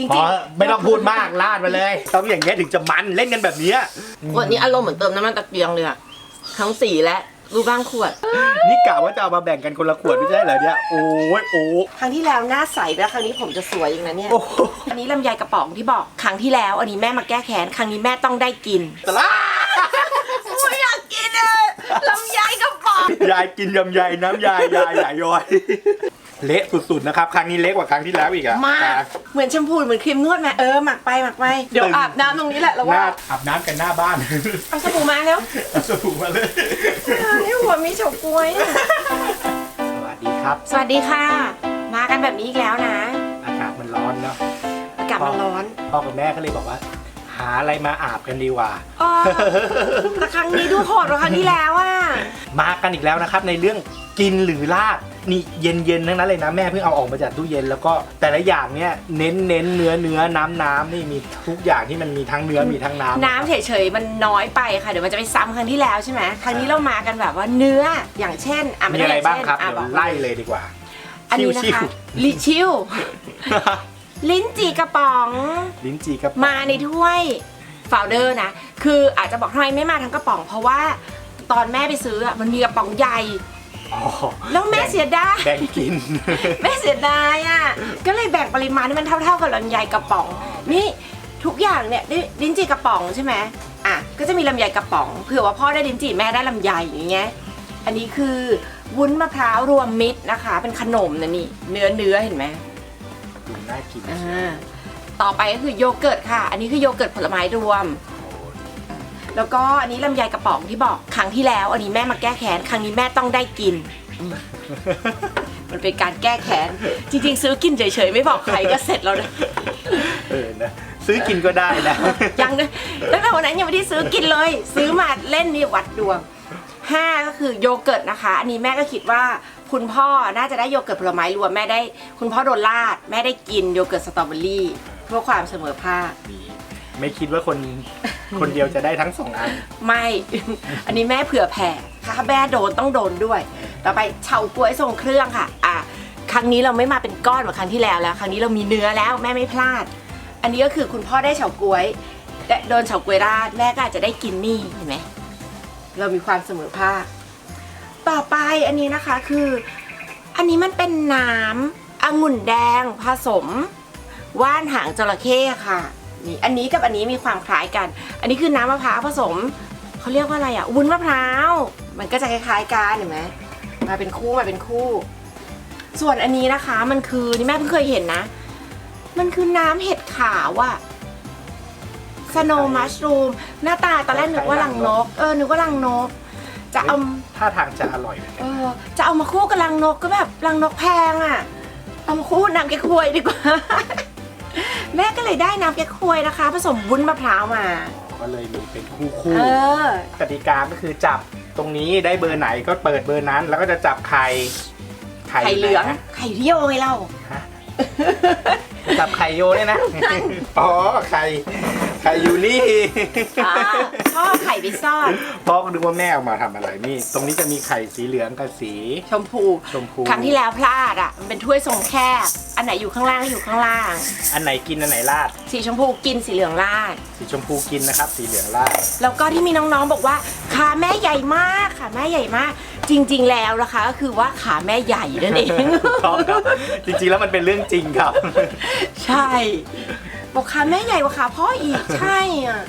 จริงพอไม่ต้องพูดมากลาดมาเลย ต้องอย่างเงี้ยถึงจะมันเล่นกันแบบเนี้ยๆขวดนี้อารมณ์เหมือนเติมน้ำมันตะเกียงเลยอะทั้งสีและรูปร่างขวด นี่กะว่าจะเอามาแบ่งกันคนละขวดไม่ใช่เหรอเนี่ยโอ้ยโอ้ครั้งที่แล้วหน้าใสแล้วครั้งนี้ผมจะสวยอย่างนั้นเนี่ย โอ้โหอันนี้ลำไยกระป๋องที่บอกครั้งที่แล้ว อันนี้แม่มาแก้แค้นครั้งนี้แม่ต้องได้กินสละไม่อยากกินอะลำไยกระป๋องยายกินยำใยน้ำยายยายใหญ่ย้อย เละสุดๆนะครับ ครั้งนี้เละกว่าครั้งที่แล้วอีกอะมาก เหมือนแชมพูเหมือนครีมนวดไหมเออหมักไปหมักไปเดี๋ยวอาบน้ำตรงนี้แหละแล้วหว่าน้าอาบน้ำกันหน้าบ้าน เอาสบู่มาแล้วเอาสบู่มาเลย นี่หัวมีเฉาก๊วยอะสวัสดีครับ สวัสดีค่ะ มากันแบบนี้อีกแล้วนะ อากาศมันร้อนเนาะ อากาศมันร้อน พ่อกับแม่ก็เลยบอกว่าหาอะไรมาอาบกันดีกว่าอ๋อแต่ครั้งนี้ดูโหดกว่าครั้งที่แล้วอะ มากันอีกแล้วนะครับในเรื่องกินหรือลาดนี่เย็นๆทั้งนั้นเลยนะแม่เพิ่งเอาออกมาจากตู้เย็นแล้วก็แต่ละอย่างเนี่ยเน้นเน้นเนื้อเนื้อน้ำน้ำนี่มีทุกอย่างที่มันมีทั้งเนื้อมีทั้งน้ำน้ำเฉยๆมันน้อยไปค่ะเดี๋ยวมันจะไปซ้ำครั้งที่แล้วใช่ไหมครั้งนี้เรามากันแบบว่าเนื้ออย่างเช่นอะมีด้อะไรย่บ้างครับอะเดี๋ยวอกไล่เลยดีกว่าอันนี้นะชิวคะลิชิวๆ ลิ้นจี่กระป๋อง ลิ้นจี่กระป๋องมาในถ้วยโฟลเดอร์นะ คืออาจจะบอกทำไมไม่มาทั้งกระป๋อง เพราะว่าตอนแม่ไปซื้ออะมันมีกระป๋องใหญ่ อ๋อแล้วแม่เสียดาย แบ่งกิน แม่เสียดายอะ ก็เลยแบ่งปริมาณให้มันเท่า ๆกับลำไยกระป๋อง นี่ทุกอย่างเนี่ยได้ลิ้นจี่กระป๋องใช่ไหมอะ ก็จะมีลำไยกระป๋อง เผื่อว่าพ่อได้ลิ้นจี่แม่ได้ลำไยอย่างเงี้ย อันนี้คือวุ้นมะพร้าวรวมมิตรนะคะ เป็นขนมนะนี่ เนื้อเนื้อเห็นไหม ดูน่ากินอ่าต่อไปก็คือโยเกิร์ตค่ะ อันนี้คือโยเกิร์ตผลไม้รวมแล้วก็อันนี้ลำไยกระป๋องที่บอกครั้งที่แล้ว อันนี้แม่มาแก้แค้นครั้งนี้แม่ต้องได้กินมันเป็นการแก้แค้นจริงๆ ซื้อกินเฉยๆ ไม่บอกใครก็เสร็จแล้วนะเออนะซื้อกินก็ได้นะ ยังเลยตั้งแต่วันนั้นยังไม่ได้ซื้อกินเลย ซื้อมาเล่นนี่วัดดวงห้าก็คือโยเกิร์ตนะคะ อันนี้แม่ก็คิดว่า คุณพ่อน่าจะได้โยเกิร์ตผลไม้รวมแม่ได้ คุณพ่อโดนลาด แม่ได้กินโยเกิร์ตสตรอเบอรี่เพื่อความเสมอภาคไม่คิดว่าคนคนเดียวจะได้ทั้งสองอัน ไม่ อันนี้แม่เผื่อแผ่ถ้าแม่โดนต้องโดนด้วย ต่อไปเฉาก๊วยทรงเครื่องค่ะ อะ ครั้งนี้เราไม่มาเป็นก้อนเหมือนครั้งที่แล้วแล้ว ครั้งนี้เรามีเนื้อแล้วแม่ไม่พลาด อันนี้ก็คือคุณพ่อได้เฉาก๊วยและโดนเฉาก๊วยราดแม่ก็อาจจะได้กินนี่เห็นไหม เรามีความเสมอภาค ต่อไปอันนี้นะคะคือ อันนี้มันเป็นน้ำองุ่นแดงผสม ว่านหางจระเข้ค่ะนี่อันนี้กับอันนี้มีความคล้ายกัน อันนี้คือน้ำมะพร้าวผสมเขาเรียกว่าอะไรอะวุ้นมะพร้าว มันก็จะคล้ายๆกันเห็นไหมมาเป็นคู่มาเป็นคู่ ส่วนอันนี้นะคะมันคือนี่แม่เพิ่งเคยเห็นนะ มันคือน้ำเห็ดขาวอะสโนมัชรูมหน้าตาตอนแรกนึกว่ารังนก เออนึกว่ารังนก จะเอา ท่าทางจะอร่อยเหมือนกันเออจะเอามาคู่กับรังนกก็แบบรังนกแพงอะเอามาคู่น้ำแกงควยดีกว่า แม่ก็เลยได้น้ำแกงควยนะคะ ผสมวุ้นมะพร้าวมา ก็เลยมีเป็นคู่คู่เออ กติกาก็คือจับตรงนี้ได้เบอร์ไหนก็เปิดเบอร์นั้น แล้วก็จะจับไข่ไข่เหลือง นะไข่เที่ยวไงเราฮะจับไข่โยเนี่ยนะ อ๋อไข่ ไข่อยู่นี่ อ่าพ่อเอาไข่ไปซ่อน พ่อก็นึกว่าแม่เอามาทำอะไรนี่ ตรงนี้จะมีไข่สีเหลืองกับสี ชมพู ชมพู ครั้งที่แล้วพลาดอะ มันเป็นถ้วยทรงแคบ อันไหนอยู่ข้างล่างก็อยู่ข้างล่าง อันไหนกินอันไหนราด สีชมพูกินสีเหลืองราด สีชมพูกินนะครับ สีเหลืองราด แล้วก็ที่มีน้องๆบอกว่าขาแม่ใหญ่มากขาแม่ใหญ่มาก จริง ๆ แล้วนะคะก็คือว่าขาแม่ใหญ่นั่นเอง ถูกต้องครับจริงๆแล้วมันเป็นเรื่องจริงครับ ใช่ บอกขาแม่ใหญ่กว่าขาพ่ออีกใช่อะ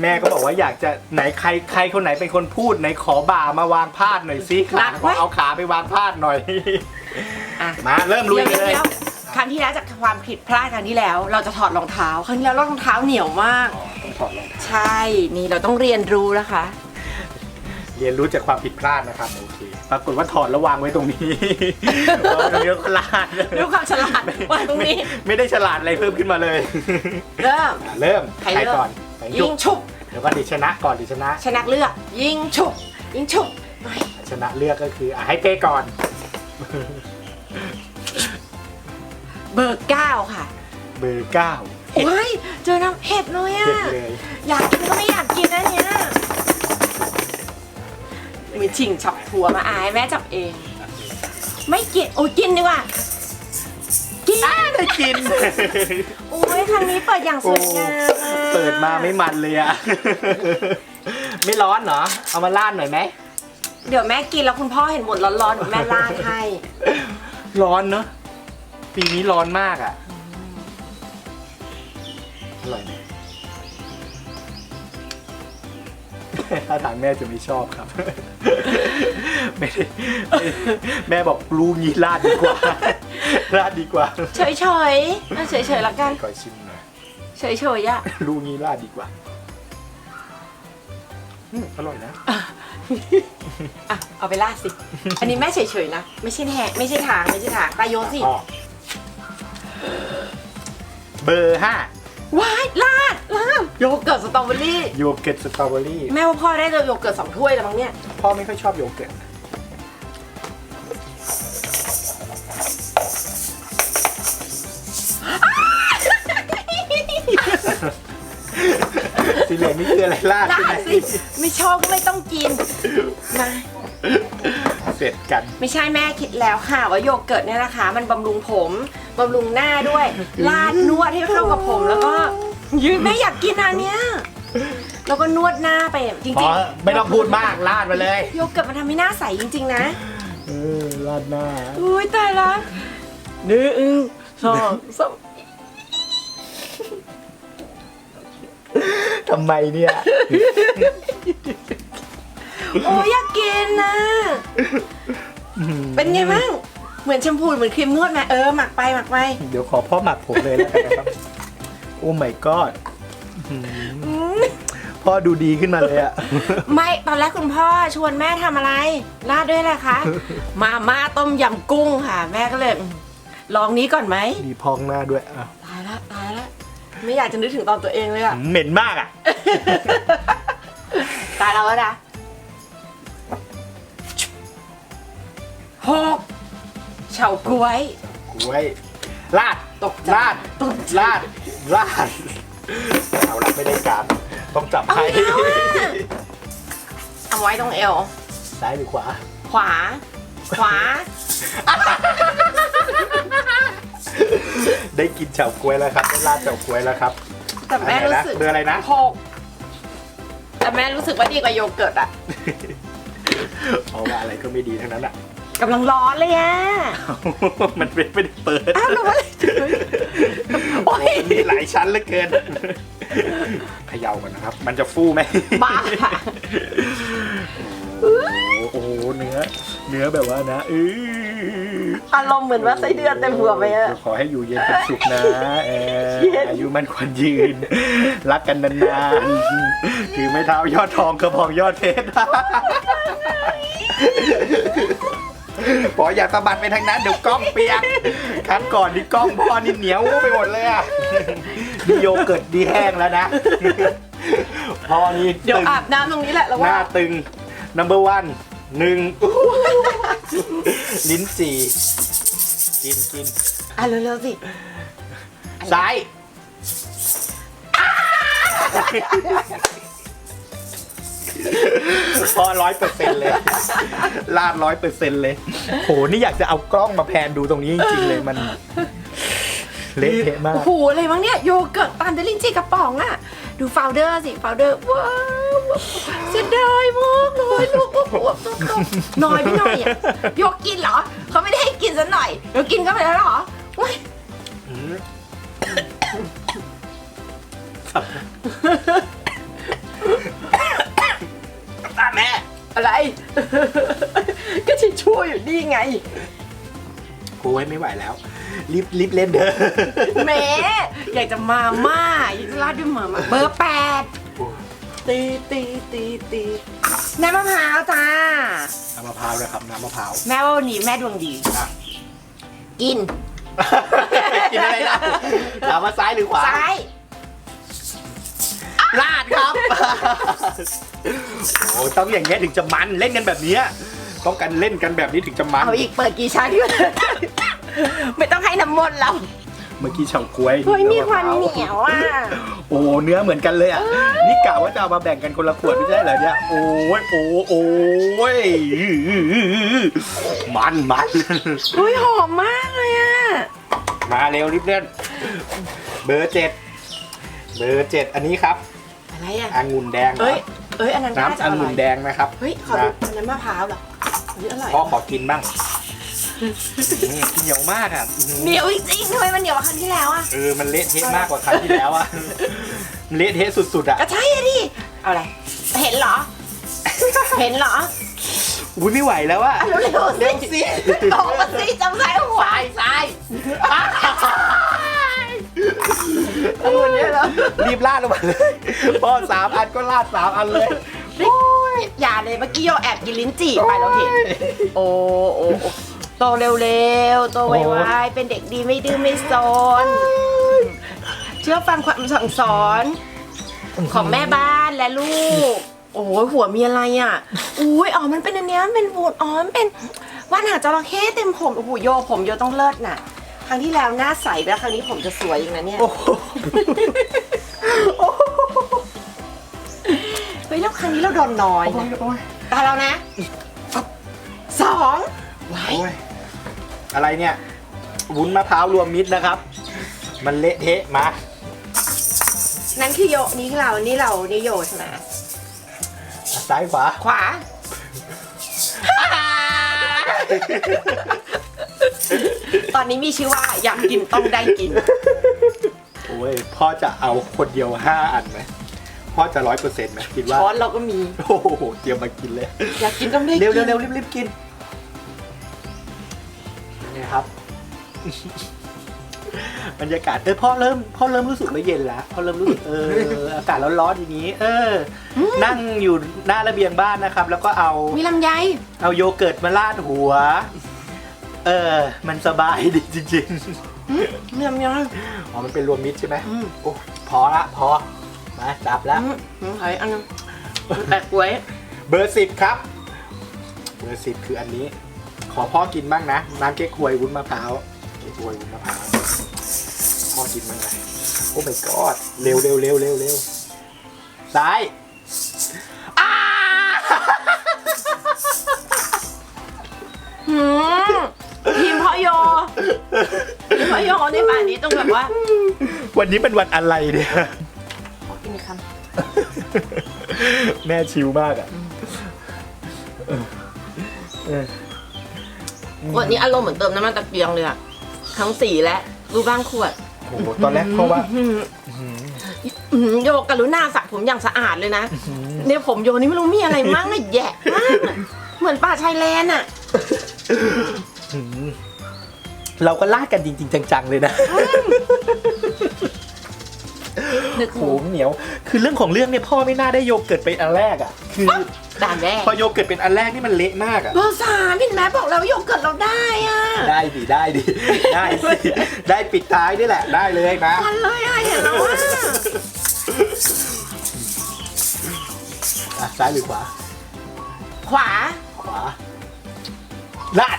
แม่ก็บอกว่าอยากจะไหนใครใครคนไหนเป็นคนพูดไหนขอบ่ามาวางพาดหน่อยสิขาขอเอาขาไปวางพาดหน่อยอะมาเริ่มลุยเดี๋ยวเลยเดี๋ยวครั้งที่แล้วจากความผิดพลาดครั้งที่แล้ว เราจะถอดรองเท้า ครั้งที่แล้วรองเท้าเหนียวมากอ๋อต้องถอดรองเท้าใช่ นี่เราต้องเรียนรู้นะคะ เรียนรู้จากความผิดพลาดนะครับโอเคปรากฏว่าถอดแล้ววางไว้ตรงนี้ วางไว้ตรงนี้แล้วก็ลาดด้วยความฉลาดวางตรงนี้ไม่ไม่ได้ฉลาดอะไรเพิ่มขึ้นมาเลย เริ่ม อะเริ่มใครเริ่ม ก่อนแตงยิยุงกฉุบเดี๋ยวก็ดิชนะก่อนดิชนะ ชนะเลือก ยิงฉุบยิงฉุบชนะเลือกก็คืออะให้เป้ก่อน เบอร์เก้าค่ะเบอร์เก้าโอ้ยเจอน้ำเห็ดเลยเผ็ดอะเลย อยากกินก็ไม่อยากกินนะเนี่ย มีชิงช็อปทัวร์มาอายแม่จับเอง ไม่กินโอ้ยกินดีกว่า กิอ่าได้กิน โอ้ยครั้งนี้เปิดอย่างสโอ้วยงามอะเปิดมาไม่มันเลยอะ ไม่ร้อนเหรอ เอามาลาดหน่อยไหม เดี๋ยวแม่กินแล้วคุณพ่อเห็นหมดร้อนๆเดี๋ยวแม่ราดให้ ร้อนเนอะปีนี้ร้อนมากอะอร่อยไหม ถ้าทางแม่จะไม่ชอบครับ ไม่ได้ไม่แม่บอกลูงี้ลาดดีกว่าลาดดีกว่าเฉยๆอะเฉยๆละกัน ขอชิมหน่อยเฉยๆอะลูงี้ลาดดีกว่าอืมอร่อยนะ อะ เอาไปราดสิ อันนี้แม่เฉยๆนะ ไม่ใช่แหกไม่ใช่ทาง ไม่ใช่ทางตายโยนสิอ๋อเบอร์ห้าว้ายราดราด โยเกิร์ตสตรอเบอรี่ โยเกิร์ตสตรอเบอรี่ แม่ว่าพ่อได้โยเกิร์ตสองถ้วยแล้วมั้งเนี่ย พ่อไม่ค่อยชอบโยเกิร์ต สีเหลืองนี่คืออะไรลาดราใช่ไหมดสิไม่ชอบก็ไม่ต้องกินมาเสร็จกัน ไม่ใช่แม่คิดแล้วค่ะว่าโยเกิร์ตเนี่ยนะคะ มันบำรุงผมบำรุงหน้าด้วยลาดนวดให้เข้ากับผมแล้วก็ ยืนแม่อยากกินอันเนี้ยแล้วก็นวดหน้าไปจริพองไม่ต้องพูดมากลาดมาเลยๆโยเกิร์ตมันทำให้หน้าใสจริง ๆ นะเออลาดหน้าอุ้ยตายละหนึ่งสองสามทำไมเนี่ยโอ้ยอยากกินนะ เป็นไงบ้างเหมือนแชมพูเหมือนครีมนวดไหมเออหมักไปหมักไป เดี๋ยวขอพ่อหมักผมเลยแล้วกันนะครับ โอ้ my god อืมพ่อดูดีขึ้นมาเลยอะ ไม่ตอนแรกคุณพ่อชวนแม่ทำอะไรราดด้วยอะไรคะ มาม่าต้มยำกุ้งค่ะ แม่ก็เลยอืมลองนี้ก่อนไหมมีพองหน้าด้วยอะตายละตายละไม่อยากจะนึกถึงตอนตัวเองเลยอะเหม็นมากอะตายแล้วนะหกเฉาก๊วย กล้วย ลาดตกใจลาดตกใจลาดลาดเอาละไม่ได้การต้องจับเอาใครแล้วอะเอาไว้ตรงเอวซ้ายหรือขวา ขวา ขวา ได้กินเฉาก๊วยแล้วครับได้ลาดเฉาก๊วยแล้วครับแต่แม่รู้สึกเบอร์อะไรนะหกแต่แม่รู้สึกว่าดีกว่าโยเกิร์ตอะเพราะว่าอะไรก็ไม่ดีทั้งนั้นอะ กำลังร้อนเลยอะมันไม่ไม่ได้เปิดอ้าวรู้ว่าโอ้ย มันมีหลายชั้นเหลือเกินเขย่ากันนะครับ มันจะฟูไหมบ้าโอ้โหเนื้อ เนื้อแบบว่านะเอออารมณ์เหมือนว่าไส้เดือนเต็มหัวไปอะขอให้อยู่เย็นเป็นสุขนะเออเย็น อายุมันควรยืน รักกันนานๆถือไม้เท้ายอดทองกระพองยอดเพชร พออย่าสะบัดไปทางนั้นเดี๋ยวกล้องเปียกครั้งก่อนนี่กล้องพ่อนี่เหนียวไปหมดเลยอะนี่โยเกิร์ตดีแห้งแล้วนะพ่อนี่เดี๋ยวตึงอาบน้ำตรงนี้แหละแล้วหว่าน้าตึง number one หนึ่งลิ้นสี่กินกินอะเร็วๆสิ ซ้าย พอร้อยเปอร์เซ็นต์เลย ลาดร้อยเปอร์เซ็นต์เลย โห นี่อยากจะเอากล้องมาแพนดูตรงนี้จริงๆเลยมัน เละเทะมาก โอ้โหอะไรมั้งเนี่ยโยเกิร์ตตามเดลินจีกระป๋องอะดูโฟลเดอร์สิโฟลเดอร์ว้าวเสียดายมากเลยลูกโอ้โหน้อยไปหน่อยอะโยกกินเหรอเขาไม่ได้ให้กินซะหน่อยโยกินก็ไปแล้วเหรอ อะไร ก็ชิช่วยอยู่นี่ไงกูไว้ไม่ไหวแล้ว รีบรีบเล่นเด้อแหมอยากจะมาม่าอยากจะราดด้วยมาม่าเบอร์แปดตีตีตีตีน้ำมะพร้าวจ้าน้ำมะพร้าวนะครับน้ำมะพร้าวแม่ว่าวันนี้แม่ดวงดี อะกิน กินอะไรล่ะถามว่าซ้ายหรือขวา ซ้าย ลาดครับ โอ้ต้องอย่างเงี้ยถึงจะมันเล่นกันแบบเนี้ยต้องกันเล่นกันแบบนี้ถึงจะมันเอาอีกเปิดกี่ชั้น ไม่ต้องให้น้ำมนต์เราเมื่อกี้เฉาก๊วยเฮ้ยมีแล้ความะเหพร้นียวอะโอ้เนื้อเหมือนกันเลยอะนี่กะว่าจะเอามาแบ่งกันคนละขวดไม่ใช่เหรอเนี่ยโอ้ยโอ้โอ้ยมันมันเฮ้ยหอมมากเลยอะมาเร็วรีบเล่นเบอร์เจ็ดเบอร์เจ็ดอันนี้ครับ อะไรอะองุ่นแดงเอ้ยเอ้ยอันนั้นน่าน้ำจะออร่งุ่อนยแดงนะครับเฮ้ยขอดูนะอันนั้นมะพร้าวเหรอเฮ้ยอร่อยพ่อขอกินบ้างอื้อเหนียวมากอะอื้อหือเหนียวจริงๆทำไมมันเหนียวกว่าครั้งที่แล้วอะ เออมันเละเทะมากกว่าครั้งที่แล้วอะมันเละเทะสุดๆอะก็ใช่อะดิ เอาอะไร เห็นเหรอ เห็นเหรออุ้ยไม่ไหวแล้วอะอะเร็วๆเร็วสิบอกมาสิจำสายหัว รอรีบลาดลงมาเลยพ่อสามอันก็ลาดสามอันเลยอย่าเลยเมื่อกี้โยแอบกินลิ้นจี่ไปเราเห็น โอ้โอ้โอ้โตเร็วๆ โตไวๆ เป็นเด็กดีไม่ดื้อไม่ซน เชื่อฟังความสั่งสอนของแม่บ้านและลูก โอ้ยหัวมีอะไรอะ อุ้ยอ๋อ มันเป็นอันเนี้ยมันเป็นวูดอ๋อ มันเป็นว่านหางจระเข้เต็มผม โอ้โหโยผมโยต้องเลิศน่ะ ครั้งที่แล้วหน้าใสไปแล้วครั้งนี้ผมจะสวยอย่างนั้นเนี่ย แล้วครั้งนี้เราโดนน้อยโอ้นะยโอ้ยตาเรานะสองไว้โอ้ยอะไรเนี่ย วุ้นมะพร้าวรวมมิตรนะครับ มันเละเทะมา นั่นคือโยนี่คือเรา นี่เรา นี่โยใช่ไหมซ้ายขวา ขวา ตอนนี้มีชื่อว่าอยากกินต้องได้กิน โอ้ย พ่อจะเอาคนเดียวห้าอันไหม พ่อจะร้อยเปอร์เซ็นต์ไหมคิดว่าช้อนเราก็มี โอ้โหเตรียมมากินเลย อยากกินต้องได้กินเร็วเร็วเร็วรีบรีบกินนี่ครับ บรรยากาศเออพ่อเริ่มพ่อเริ่มรู้สึกว่าเย็นแล้วพ่อเริ่มรู้สึกเอออากาศร้อนๆอย่างนี้ เอออนั่งอยู่หน้าระเบียงบ้านนะครับ แล้วก็เอามีลำไยเอาโยเกิร์ตมาราดหัว เออ มันสบายดีจริงมีลำไยๆอ๋อ มันเป็นรวมมิตรใช่ไหมอืม โอ้พอละ พอ มาดับแล้ว อืมอืมใครอันนึงแปะกล้วยเบอร์สิบครับ เบอร์สิบคืออันนี้ ขอพ่อกินบ้างนะน้ำเก๊กฮวยวุ้นมะพร้าวเก๊กฮวยวุ้นมะพร้าวพ่อกินบ้างนะโอ้ my god เร็วเร็วเร็วเร็วเร็วซ้ายอ้าหืมทีมพ่อโยทีมพ่อโยในป่านนี้ต้องแบบว่า วันนี้เป็นวันอะไรเนี่ยข อกินอีกคแม่ชิลมากอะเออเออำวันนี้อารมณ์เหมือนเติมน้ำมันตะเกียงเลยอะทั้งสีและรูปร่างขวดโอ้โหตอนแรกเพราะว่าอืมอืมโยกรุณาสระผมอย่างสะอาดเลยนะเนี่ยผมโยนี่ไม่รู้มีอะไรมั่งอะแย่มากอะเหมือนป่าชายแลนอะเราก็ลากกันจริง ๆ จัง ๆ เลยนะ นึกโหเหนียว คือเรื่องของเรื่องเนี่ยพ่อไม่น่าได้โยเกิร์ตไปอันแรกอะ คือด่านแรกพอโยเกิร์ตเป็นอันแรกนี่มันเละมากอะ เบอร์สามเห็นไหมบอกแล้วโยเกิร์ตเราได้อะได้ดิได้ดิได้สิได้ปิดท้ายนี่แหละ ได้เลยมาทันเลยอะเห็นแล้วว่าอะซ้ายหรือขวา ขวาขวาลาด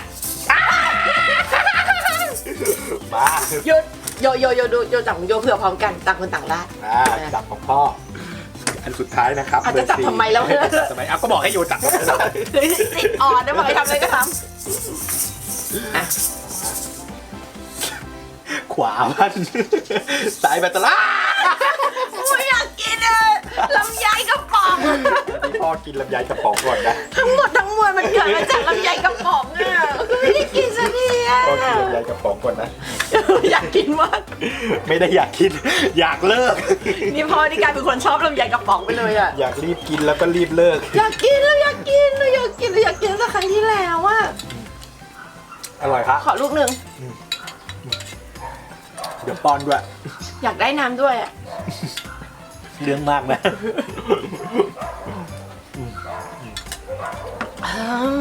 อ้ามาหยุด โยโยโยดูโยจับของโยเผื่อพร้อมกันต่างคนต่างลาดอ่าจับของพ่อ อันสุดท้ายนะครับอะจะจับเร์สี่ทำไมแล้วทำไมอะก็บอกให้โยจับติดอ่อนนะบอกให้ทำอะไรก็ทำอะขวามันซ้ายไปตลาดไม่อยากกินอะลำไยกระป๋อง ให้พ่อกินลำไยกระป๋องก่อนนะทั้งหมดทั้งมวลมันเกิดมาจากลำไยกระป๋องอะก็ไม่ได้กินสักทีอะพ่อกินลำไยกระป๋องก่อนนะ อยากกินมากไม่ได้อยากกิน อยากเลิก นี่พ่อนี่กลายเป็นคนชอบลำไยกระป๋องไปเลยอะอยากรีบกินแล้วก็รีบเลิก อยากกินแล้วอยากกินแล้วอยากกินแล้วอยากกินสักครั้งที่แล้วอะอร่อยครับ ขอลูกหนึ่งเดี๋ยวป้อนด้วย อยากได้น้ำด้วยอะ เรื่องมากนะอื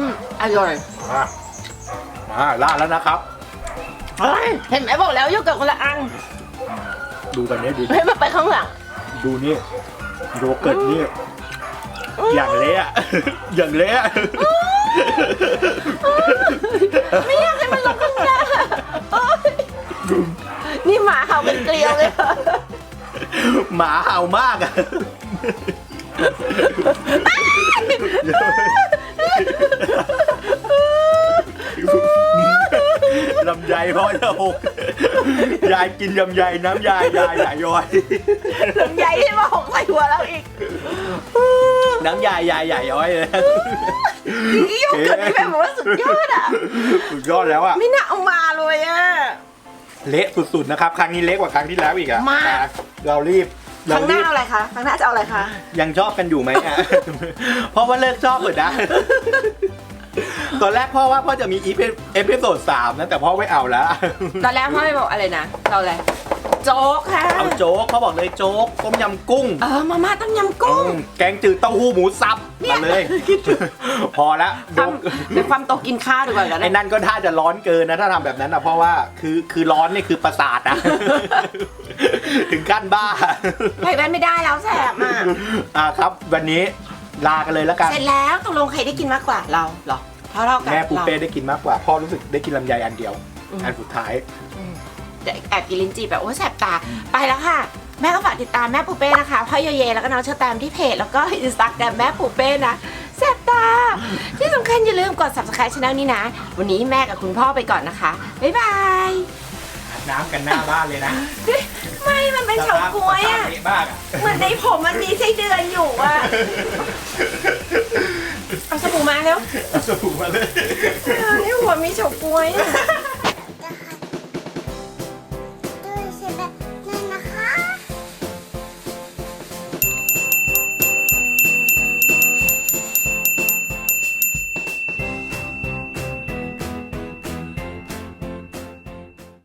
มอร่อยมามาลาดแล้วนะครับ เฮ้ยเห็นไหมบอกแล้วโยเกิร์ตคนละอันดูกันนี้ดูให้มันไปข้างหลัง ดูนี่โยเกิร์ตนี่อย่างเละอะอย่างเละอะไม่อยากให้มันลงข้างหน้าโอ๊ยนี่หมาเห่าเป็นเกลียวเลยหมาเห่ามากอะ ลำไยพ่อจะหกยายกินลำไยน้ำยายยายยายย้อย ลำไยที่มาหกใส่หัวเราอีกน้ำยายยายใหญ่ย้อยเลย นี่โยเกิร์ตนี่แบบว่าสุดยอดอะ สุดยอดแล้วอะ ไม่น่าเอามาเลยอะ เละสุดๆนะครับ ครั้งนี้เละกว่าครั้งที่แล้วอีกอะมากแต่เรารีบครั้งหน้ารีบเอาอะไรคะครั้งหน้าจะเอาอะไรคะ ยังชอบกันอยู่ไหมอะ เพราะว่าเลิกชอบหมดนะ ตอนแรกพ่อว่าพ่อจะมีอีพีเอพิโซดสามนะแต่พ่อไม่เอาแล้ว ตอนแรกพ่อไม่บอกอะไรนะเราอะไรโจ๊กค่ะเอาโจ๊กเขาบอกเลยโจ๊กต้มยำกุ้ง เออมาม่าต้มยำกุ้งอืมแกงจืดเต้าหู้หมูสับเนี่ยมาเลย พอละควายมกเป็นความโตกินข้าวดีกว่ากันไอ้นั่นก็ท่าจะร้อนเกินนะถ้าทำแบบนั้นนะเพราะว่าคือคือร้อนนี่คือประสาทนะถึงขั้นบ้าไปแว่นไม่ได้แล้วแสบอะอ่าครับ วันนี้ ลากันเลยแล้วกัน เสร็จแล้วตกลงใครได้กินมากกว่าเราเหรอเท่าเท่ากันแม่ปูเป้ราได้กินมากกว่า พ่อรู้สึกได้กินลำไยอันเดียวอืมอันสุดท้ายแต่แอบกินลิ้นจี่แบบโอ้แสบตาไปแล้วค่ะ แม่ก็ฝากติดตามแม่ปูเป้นะคะพ่อโยเยแล้วก็น้องเชอแตมที่เพจแล้วก็อินสตาแกรมแม่ปูเป้นะแสบตา ที่สำคัญอย่าลืมกด subscribe channel นี้นะ วันนี้แม่กับคุณพ่อไปก่อนนะคะบ๊ายบาย น้ำกันหน้าบ้านเลยนะไม่มันเป็นเฉาก๊วยอะสภาพเละบ้ากอะเหมือนในผมมันมีไส้เดือนอยู่อะเอาสบู่มาแล้วเอาสบู่มาเลย เออในหัวมีเฉาก๊วยอะ